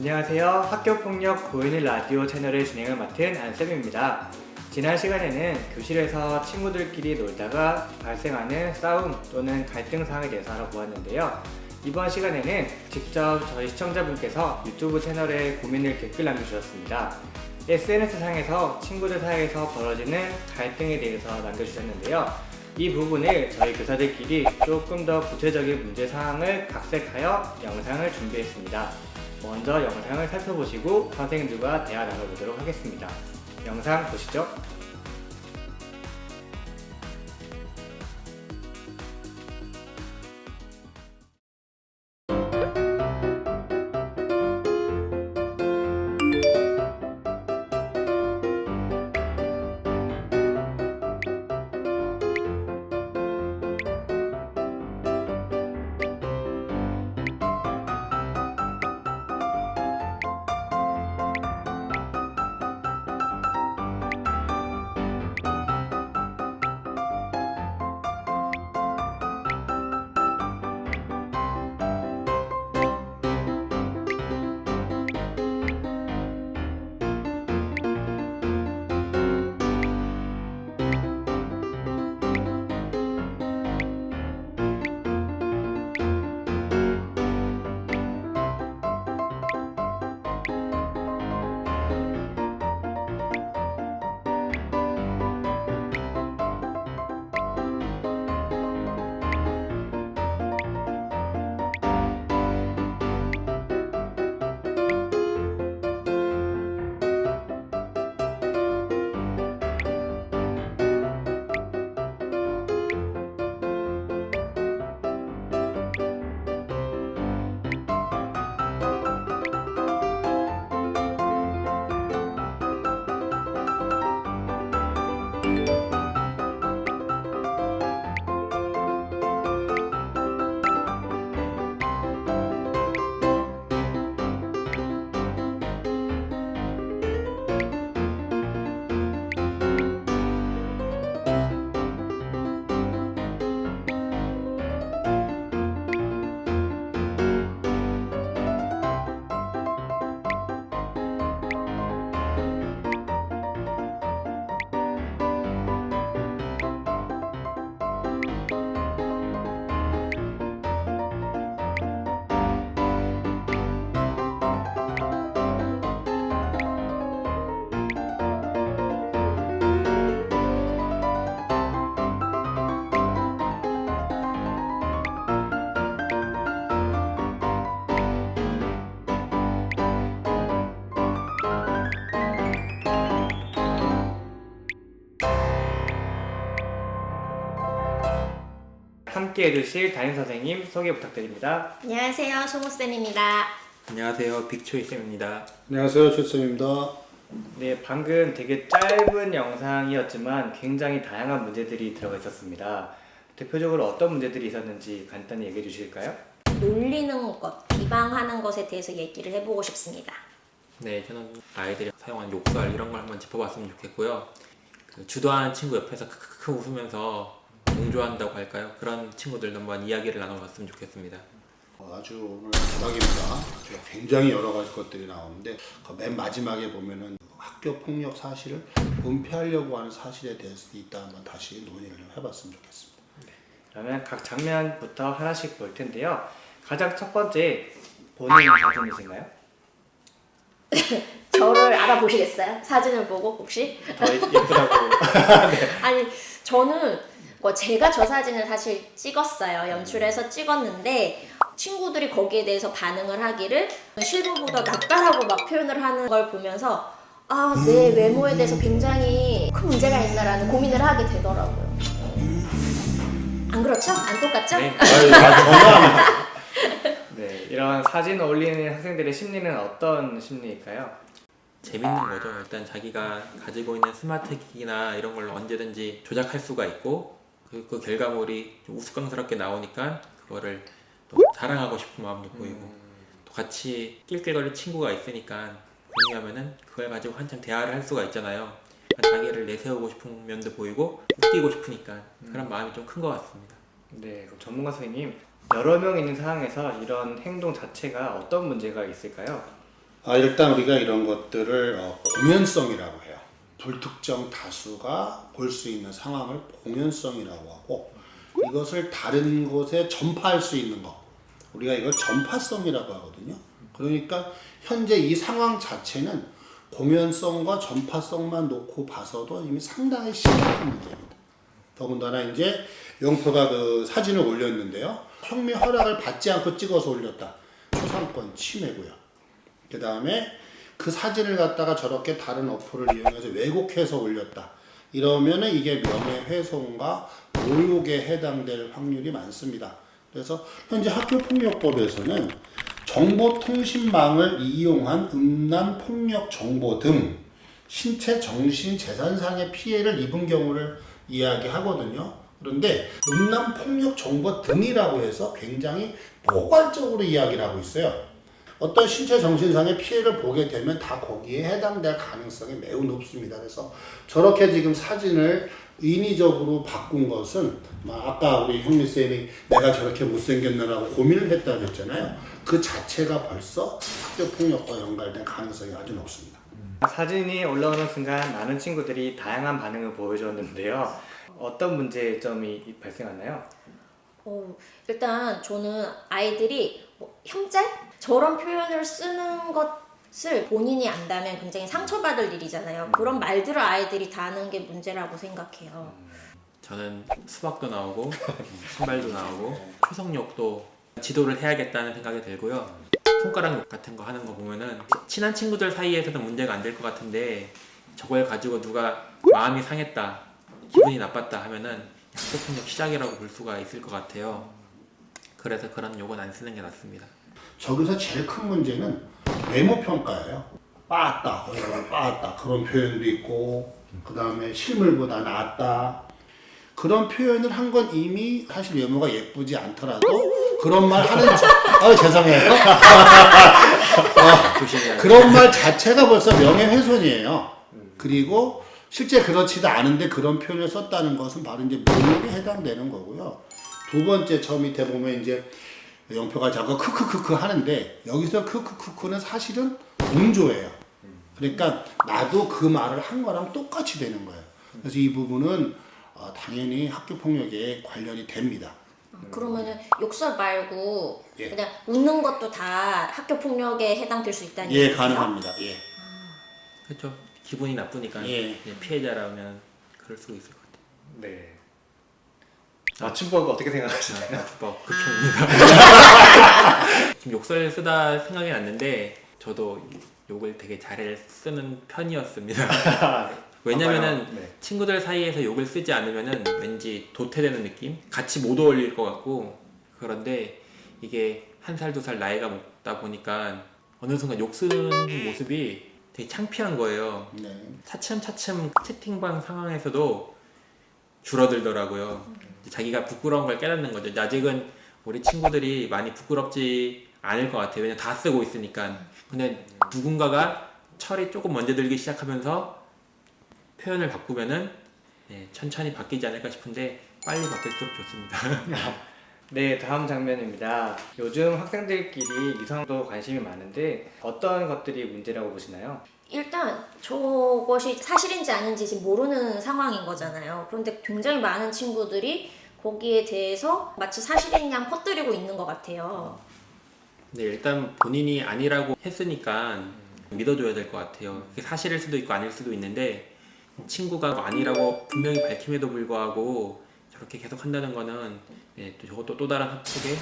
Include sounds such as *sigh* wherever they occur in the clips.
안녕하세요. 학교폭력 고인일 라디오 채널의 진행을 맡은 안쌤입니다. 지난 시간에는 교실에서 친구들끼리 놀다가 발생하는 싸움 또는 갈등 사항에 대해서 알아보았는데요. 이번 시간에는 직접 저희 시청자분께서 유튜브 채널에 고민을 댓글 남겨주셨습니다. SNS상에서 친구들 사이에서 벌어지는 갈등에 대해서 남겨주셨는데요. 이 부분을 저희 교사들끼리 조금 더 구체적인 문제 사항을 각색하여 영상을 준비했습니다. 먼저 영상을 살펴보시고 선생님들과 대화 나눠보도록 하겠습니다. 영상 보시죠. 함께 해 주실 담임 선생님 소개 부탁드립니다. 안녕하세요, 송우쌤입니다. 안녕하세요. 빅초이 쌤입니다. 안녕하세요, 최쌤입니다. 네, 방금 되게 짧은 영상이었지만 굉장히 다양한 문제들이 들어가 있었습니다. 대표적으로 어떤 문제들이 있었는지 간단히 얘기해 주실까요? 놀리는 것, 비방하는 것에 대해서 얘기를 해보고 싶습니다. 네, 저는 아이들이 사용한 욕설 이런 걸 한번 짚어봤으면 좋겠고요. 그 주도하는 친구 옆에서 크크크 웃으면서 동조한다고 할까요? 그런 친구들 한번 이야기를 나눠봤으면 좋겠습니다. 어, 아주 오늘 대박입니다. 굉장히 여러 가지 것들이 나오는데 그 맨 마지막에 보면은 학교 폭력 사실을 은폐하려고 하는 사실에 대해서 이따 한번 다시 논의를 좀 해봤으면 좋겠습니다. 그러면 각 장면부터 하나씩 볼 텐데요. 가장 첫 번째 본인 사진이신가요? *coughs* 저를 알아보시겠어요? 사진을 보고 혹시? 더 예쁘다고. *laughs* 아니, 저는 뭐 제가 저 사진을 사실 찍었어요. 연출해서 찍었는데 친구들이 거기에 대해서 반응을 하기를 실물보다 낫다라고 막 표현을 하는 걸 보면서 아, 내 외모에 대해서 굉장히 큰 문제가 있나라는 고민을 하게 되더라고요. 안 그렇죠? 안 똑같죠? 네. *laughs* 아유. 네, 이런 사진 올리는 학생들의 심리는 어떤 심리일까요? 재밌는 거죠. 일단 자기가 가지고 있는 스마트 기기나 이런 걸로 언제든지 조작할 수가 있고 그, 그 결과물이 좀 우스꽝스럽게 나오니까 그거를 또 자랑하고 싶은 마음도 보이고 또 같이 낄낄거릴 친구가 있으니까 공유하면은 그걸 가지고 한참 대화를 할 수가 있잖아요. 자기를 내세우고 싶은 면도 보이고 웃기고 싶으니까 그런 마음이 좀 큰 것 같습니다. 네, 그럼 전문가 선생님 여러 명 있는 상황에서 이런 행동 자체가 어떤 문제가 있을까요? 아, 일단 우리가 이런 것들을 어, 공연성이라고 해요. 불특정 다수가 볼 수 있는 상황을 공연성이라고 하고 이것을 다른 곳에 전파할 수 있는 거 우리가 이걸 전파성이라고 하거든요. 그러니까 현재 이 상황 자체는 공연성과 전파성만 놓고 봐서도 이미 상당히 심각한 문제입니다. 더군다나 이제 영표가 그 사진을 올렸는데요. 혁명 허락을 받지 않고 찍어서 올렸다. 초상권 침해고요. 그 다음에 그 사진을 갖다가 저렇게 다른 어플을 이용해서 왜곡해서 올렸다. 이러면은 이게 명예 훼손과 모욕에 해당될 확률이 많습니다. 그래서 현재 학교폭력법에서는 정보통신망을 이용한 음란 폭력 정보 등 신체 정신 재산상의 피해를 입은 경우를 이야기하거든요. 그런데 음란 폭력 정보 등이라고 해서 굉장히 포괄적으로 이야기를 하고 있어요. 어떤 신체 정신상의 피해를 보게 되면 다 거기에 해당될 가능성이 매우 높습니다. 그래서 저렇게 지금 사진을 인위적으로 바꾼 것은 막 아까 우리 형민 쌤이 내가 저렇게 못생겼나라고 고민을 했다고 했잖아요. 그 자체가 벌써 학교 폭력과 연관된 가능성이 아주 높습니다. 사진이 올라오는 순간 많은 친구들이 다양한 반응을 보여줬는데요. 어떤 문제점이 발생하나요? 어, 일단 저는 아이들이 뭐, 형제? 저런 표현을 쓰는 것을 본인이 안다면 굉장히 상처받을 일이잖아요. 그런 말들을 아이들이 다 하는 게 문제라고 생각해요. 저는 수박도 나오고 *laughs* 신발도 나오고 초성욕도 지도를 해야겠다는 생각이 들고요. 손가락 같은 거 하는 거 보면은 친한 친구들 사이에서는 문제가 안 될 것 같은데 저걸 가지고 누가 마음이 상했다, 기분이 나빴다 하면은 학교폭력 시작이라고 볼 수가 있을 것 같아요. 그래서 그런 욕은 안 쓰는 게 낫습니다. 저기서 제일 큰 문제는 외모 평가예요. 빠았다, 빠았다 그런 표현도 있고 그 다음에 실물보다 낫다 그런 표현을 한 건 이미 사실 외모가 예쁘지 않더라도 그런 말 하는 자, *laughs* 아 죄송해요. *laughs* 돼. 그런 말 자체가 벌써 명예훼손이에요. 그리고 실제 그렇지도 않은데 그런 표현을 썼다는 것은 바로 이제 모욕에 해당되는 거고요. 두 번째 저 밑에 보면 이제 영표가 자꾸 크크크크 하는데 여기서 크크크크는 사실은 동조예요. 그러니까 나도 그 말을 한 거랑 똑같이 되는 거예요. 그래서 이 부분은 어, 당연히 학교 폭력에 관련이 됩니다. 그러면은 욕설 말고 예. 그냥 웃는 것도 다 학교 폭력에 해당될 수 있다는 예, 얘기죠? 가능합니다. 예. 그렇죠. 기분이 나쁘니까 예. 이제 피해자라면 그럴 수 있을 것 같아요. 네. 맞춤법 어떻게 생각하시나요? 뭐 극혐입니다. *laughs* 지금 욕설 쓰다 생각이 났는데 저도 욕을 되게 잘 쓰는 편이었습니다. *laughs* 왜냐면은. 네. 친구들 사이에서 욕을 쓰지 않으면은 왠지 도태되는 느낌? 같이 못 어울릴 것 같고 그런데 이게 한 살 두 살 나이가 먹다 보니까 어느 순간 욕 쓰는 모습이 되게 창피한 거예요. 네. 차츰차츰 채팅방 상황에서도 줄어들더라고요. 자기가 부끄러운 걸 깨닫는 거죠. 아직은 우리 친구들이 많이 부끄럽지 않을 것 같아요. 왜냐면 다 쓰고 있으니까. 근데 누군가가 철이 조금 먼저 들기 시작하면서 표현을 바꾸면은 예, 천천히 바뀌지 않을까 싶은데 빨리 바뀔수록 좋습니다. *laughs* 네, 다음 장면입니다. 요즘 학생들끼리 이성도 관심이 많은데 어떤 것들이 문제라고 보시나요? 일단 저것이 사실인지 아닌지 지금 모르는 상황인 거잖아요. 그런데 굉장히 많은 친구들이 거기에 대해서 마치 사실인 양 퍼뜨리고 있는 것 같아요. 근데 일단 본인이 아니라고 했으니까 믿어줘야 될 것 같아요. 그게 사실일 수도 있고 아닐 수도 있는데 친구가 아니라고 분명히 밝힘에도 불구하고 저렇게 계속 한다는 거는 예, 또 저것도 또 다른 학폭의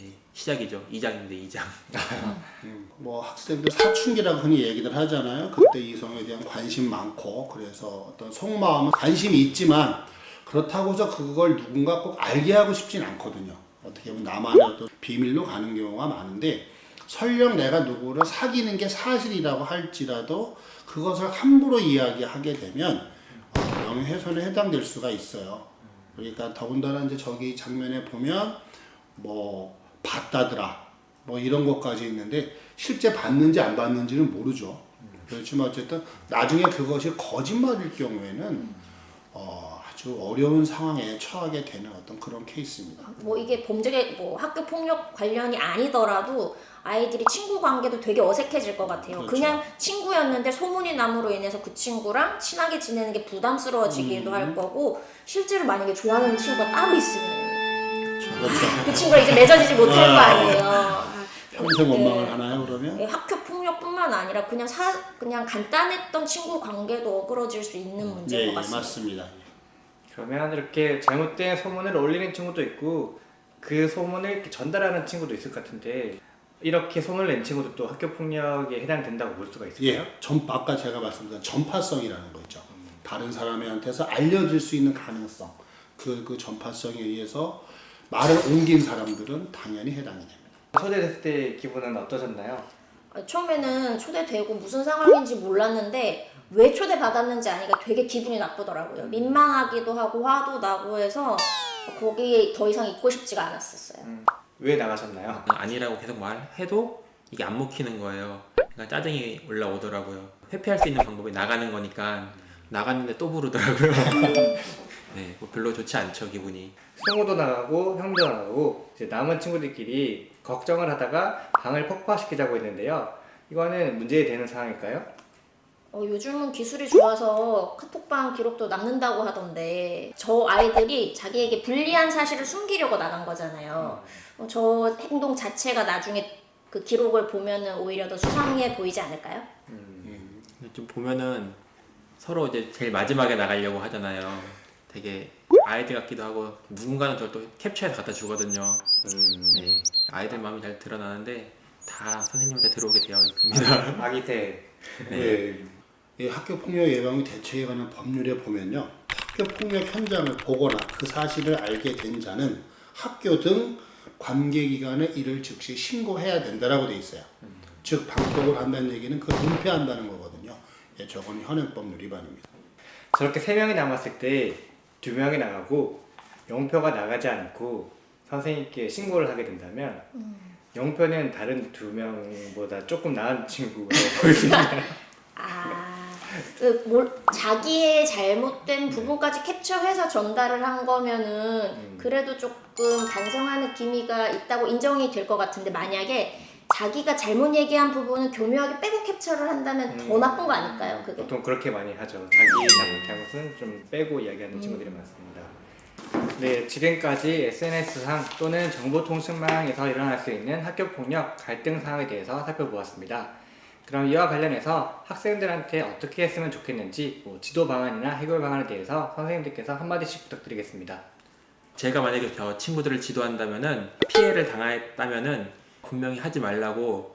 예, 시작이죠. 2장인데 2장. *laughs* 음, 뭐 학생들 사춘기라고 흔히 얘기들 하잖아요. 그때 이성에 대한 관심 많고 그래서 어떤 속마음은 관심이 있지만 그렇다고 해서 그걸 누군가 꼭 알게 하고 싶진 않거든요. 어떻게 보면 나만의 어떤 비밀로 가는 경우가 많은데 설령 내가 누구를 사귀는 게 사실이라고 할지라도 그것을 함부로 이야기하게 되면 어, 명예훼손에 해당될 수가 있어요. 그러니까 더군다나 이제 저기 장면에 보면 뭐 봤다더라 뭐 이런 것까지 있는데 실제 봤는지 안 봤는지는 모르죠. 그렇지만 어쨌든 나중에 그것이 거짓말일 경우에는 어, 아주 어려운 상황에 처하게 되는 어떤 그런 케이스입니다. 뭐 이게 범죄 뭐 학교 폭력 관련이 아니더라도 아이들이 친구 관계도 되게 어색해질 것 같아요. 그렇죠. 그냥 친구였는데 소문이 남으로 인해서 그 친구랑 친하게 지내는 게 부담스러워지기도 음. 할 거고 실제로 만약에 좋아하는 친구가 따로 있으면 그렇죠. 그 친구가 이제 맺어지지 못할 거 아. 아니에요. 아, 평생 네. 원망을 하나요 그러면? 예, 학교 폭력뿐만 아니라 그냥 사 그냥 간단했던 친구 관계도 어그러질 수 있는 문제인 네, 것 같습니다. 맞습니다. 그러면 이렇게 잘못된 소문을 올리는 친구도 있고 그 소문을 이렇게 전달하는 친구도 있을 것 같은데 이렇게 소문을 낸 친구도 또 학교 폭력에 해당된다고 볼 수가 있을까요? 예, 전 아까 제가 말씀드린 전파성이라는 거 있죠. 다른 사람한테서 알려질 수 있는 가능성, 그, 그 전파성에 의해서 말을 옮긴 사람들은 당연히 해당이 됩니다. 초대됐을 때 기분은 어떠셨나요? 아, 처음에는 초대되고 무슨 상황인지 몰랐는데 왜 초대 받았는지 아니까 되게 기분이 나쁘더라고요. 민망하기도 하고 화도 나고 해서 거기 더 이상 있고 싶지가 않았었어요. 왜 나가셨나요? 아니라고 계속 말해도 이게 안 먹히는 거예요. 그러니까 짜증이 올라오더라고요. 회피할 수 있는 방법이 나가는 거니까 나갔는데 또 부르더라고요. *laughs* 네, 뭐 별로 좋지 않죠 기분이. 승우도 나가고 형도 나가고 이제 남은 친구들끼리 걱정을 하다가 방을 폭파시키자고 했는데요. 이거는 문제 되는 상황일까요? 어, 요즘은 기술이 좋아서 카톡방 기록도 남는다고 하던데 저 아이들이 자기에게 불리한 사실을 숨기려고 나간 거잖아요. 어, 저 행동 자체가 나중에 그 기록을 보면은 오히려 더 수상해 보이지 않을까요? 근데 좀 보면은 서로 이제 제일 마지막에 나가려고 하잖아요. 되게 아이들 같기도 하고 누군가는 저를 또 캡처해서 갖다 주거든요. 네, 아이들 마음이 잘 드러나는데 다 선생님한테 들어오게 되어 있습니다. 아기새 네. 이 학교 폭력 예방 및 대처에 관한 법률에 보면요. 학교 폭력 현장을 보거나 그 사실을 알게 된 자는 학교 등 관계기관에 이를 즉시 신고해야 된다라고 돼 있어요. 즉 방법을 한다는 얘기는 그 은폐한다는 거거든요. 예, 저건 현행법률 위반입니다. 저렇게 세 명이 남았을 때 두 명이 나가고 영표가 나가지 않고 선생님께 신고를 하게 된다면 영표는 다른 두 명보다 조금 나은 친구가 *laughs* 있나요? 아, 그 뭘, 자기의 잘못된 부분까지 캡처해서 전달을 한 거면은 그래도 조금 반성하는 기미가 있다고 인정이 될 것 같은데 만약에 자기가 잘못 얘기한 부분은 교묘하게 빼고 캡처를 한다면 더 음. 나쁜 거 아닐까요? 그게 보통 그렇게 많이 하죠. 자기 잘못 잘못은 좀 빼고 이야기하는 친구들이 많습니다. 네, 지금까지 SNS상 또는 정보통신망에서 일어날 수 있는 학교 폭력 갈등 사항에 대해서 살펴보았습니다. 그럼 이와 관련해서 학생들한테 어떻게 했으면 좋겠는지 뭐 지도 방안이나 해결 방안에 대해서 선생님들께서 한마디씩 부탁드리겠습니다. 제가 만약에 저 친구들을 지도한다면은 피해를 당했다면은 분명히 하지 말라고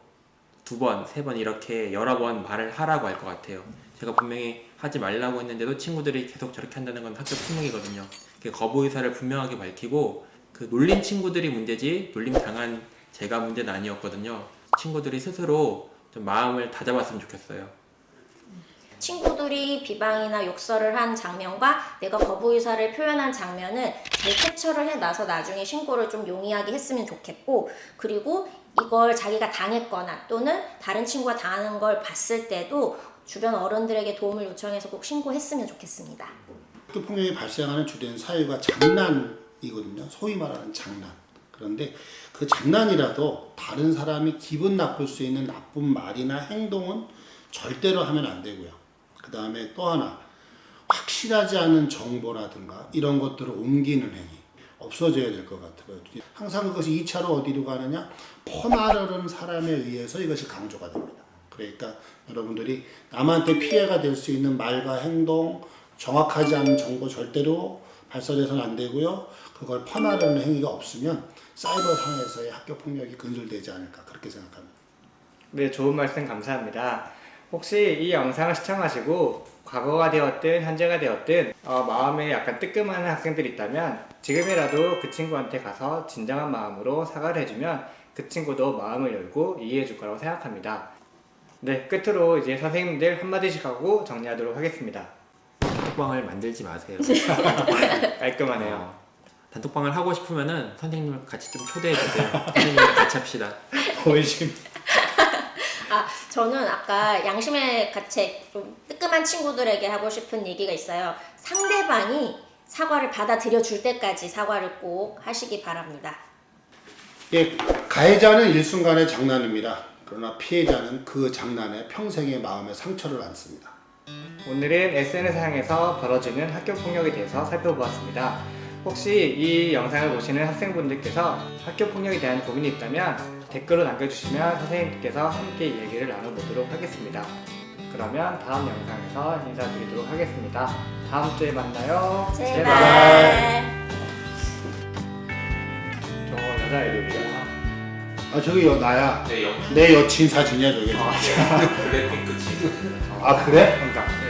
두 번, 세 번 이렇게 여러 번 말을 하라고 할 것 같아요. 제가 분명히 하지 말라고 했는데도 친구들이 계속 저렇게 한다는 건 학교 폭력이거든요. 그 거부 의사를 분명하게 밝히고 그 놀린 친구들이 문제지 놀림 당한 제가 문제는 아니었거든요. 친구들이 스스로 좀 마음을 다잡았으면 좋겠어요. 친구들이 비방이나 욕설을 한 장면과 내가 거부 의사를 표현한 장면은 잘 캡처를 해놔서 나중에 신고를 좀 용이하게 했으면 좋겠고 그리고 이걸 자기가 당했거나 또는 다른 친구가 당하는 걸 봤을 때도 주변 어른들에게 도움을 요청해서 꼭 신고했으면 좋겠습니다. 학교 폭력이 발생하는 주된 사유가 장난이거든요. 소위 말하는 장난. 그런데 그 장난이라도 다른 사람이 기분 나쁠 수 있는 나쁜 말이나 행동은 절대로 하면 안 되고요. 그 다음에 또 하나 확실하지 않은 정보라든가 이런 것들을 옮기는 행위 없어져야 될 것 같아요. 항상 그것이 2차로 어디로 가느냐 퍼나르는 사람에 의해서 이것이 강조가 됩니다. 그러니까 여러분들이 남한테 피해가 될 수 있는 말과 행동 정확하지 않은 정보 절대로 발설해서는 안 되고요. 그걸 퍼나르는 행위가 없으면 사이버 상에서의 학교 폭력이 근절되지 않을까 그렇게 생각합니다. 네, 좋은 말씀 감사합니다. 혹시 이 영상을 시청하시고 과거가 되었든 현재가 되었든 어, 마음에 약간 뜨끔하는 학생들이 있다면 지금이라도 그 친구한테 가서 진정한 마음으로 사과를 해주면 그 친구도 마음을 열고 이해해 줄 거라고 생각합니다. 네, 끝으로 이제 선생님들 한마디씩 하고 정리하도록 하겠습니다. 단톡방을 만들지 마세요. *laughs* 깔끔하네요. 어, 단톡방을 하고 싶으면은 선생님을 같이 좀 초대해 주세요. 선생님이랑 같이 합시다. 본심. 아, 저는 아까 양심의 가책 좀 뜨끔한 친구들에게 하고 싶은 얘기가 있어요. 상대방이 사과를 받아들여 줄 때까지 사과를 꼭 하시기 바랍니다. 예, 가 가해자는 일순간의 장난입니다. 그러나 피해자는 그 장난에 평생의 마음의 상처를 안습니다. 오늘은 SNS상에서 벌어지는 학교 폭력에 대해서 살펴보았습니다. 혹시 이 영상을 보시는 학생분들께서 학교 폭력에 대한 고민이 있다면 댓글로 남겨주시면 선생님께서 함께 얘기를 나눠보도록 하겠습니다. 그러면 다음 영상에서 인사드리도록 하겠습니다. 다음 주에 만나요. 제발. 저 여자 애들이야. 아 저기 여, 나야. 내 여친 사진이야 저게. 아, 블랙핑크 치. 아 그래? 그러니까